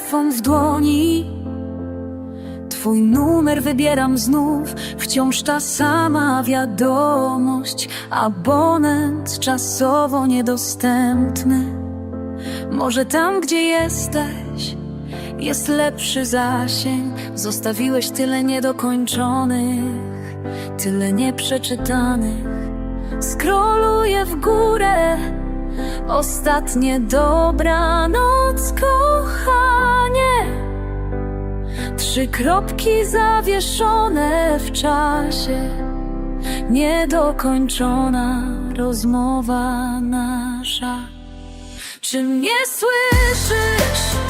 telefon w dłoni. Twój numer wybieram znów Wciąż ta sama wiadomość. Abonent czasowo niedostępny. Może tam, gdzie jesteś Jest lepszy zasięg. Zostawiłeś tyle niedokończonych Tyle nieprzeczytanych. Skroluję w górę Ostatnie dobranoc, kochanie. Trzy kropki zawieszone w czasie. Niedokończona rozmowa nasza. Czy mnie słyszysz?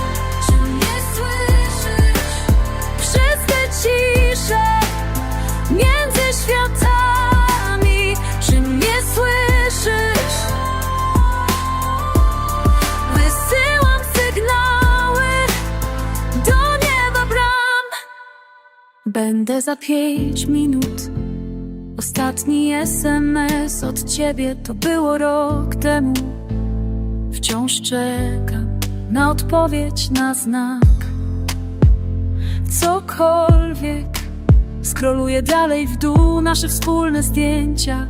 Będę za pięć minut. Ostatni SMS od ciebie to było rok temu. Wciąż czekam na odpowiedź na znak. Cokolwiek Skroluję dalej w dół nasze wspólne zdjęcia.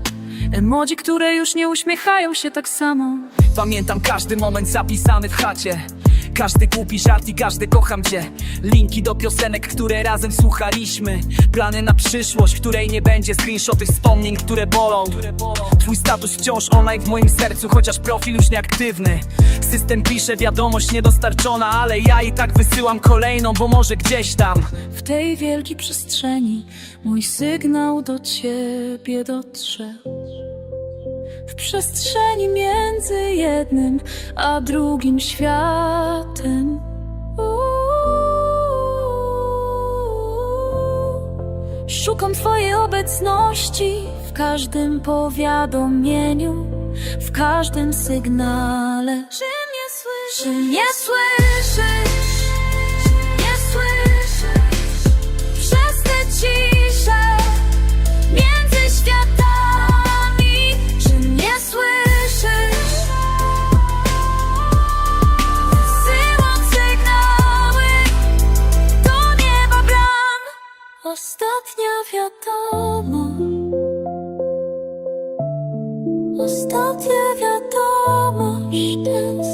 Emodzi, które już nie uśmiechają się tak samo. Pamiętam każdy moment zapisany w chacie każdy głupi żart i każdy kocham cię. Linki do piosenek, które razem słuchaliśmy. Plany na przyszłość, której nie będzie Screenshoty wspomnień, które bolą. Twój status wciąż online w moim sercu Chociaż profil już nieaktywny. System pisze wiadomość niedostarczona Ale ja i tak wysyłam kolejną, bo może gdzieś tam. W tej wielkiej przestrzeni mój sygnał do ciebie dotrze. W przestrzeni między jednym a drugim światem. Szukam Twojej obecności w każdym powiadomieniu, w każdym sygnale. Czy mnie słyszysz? Czy mnie słyszysz? dance.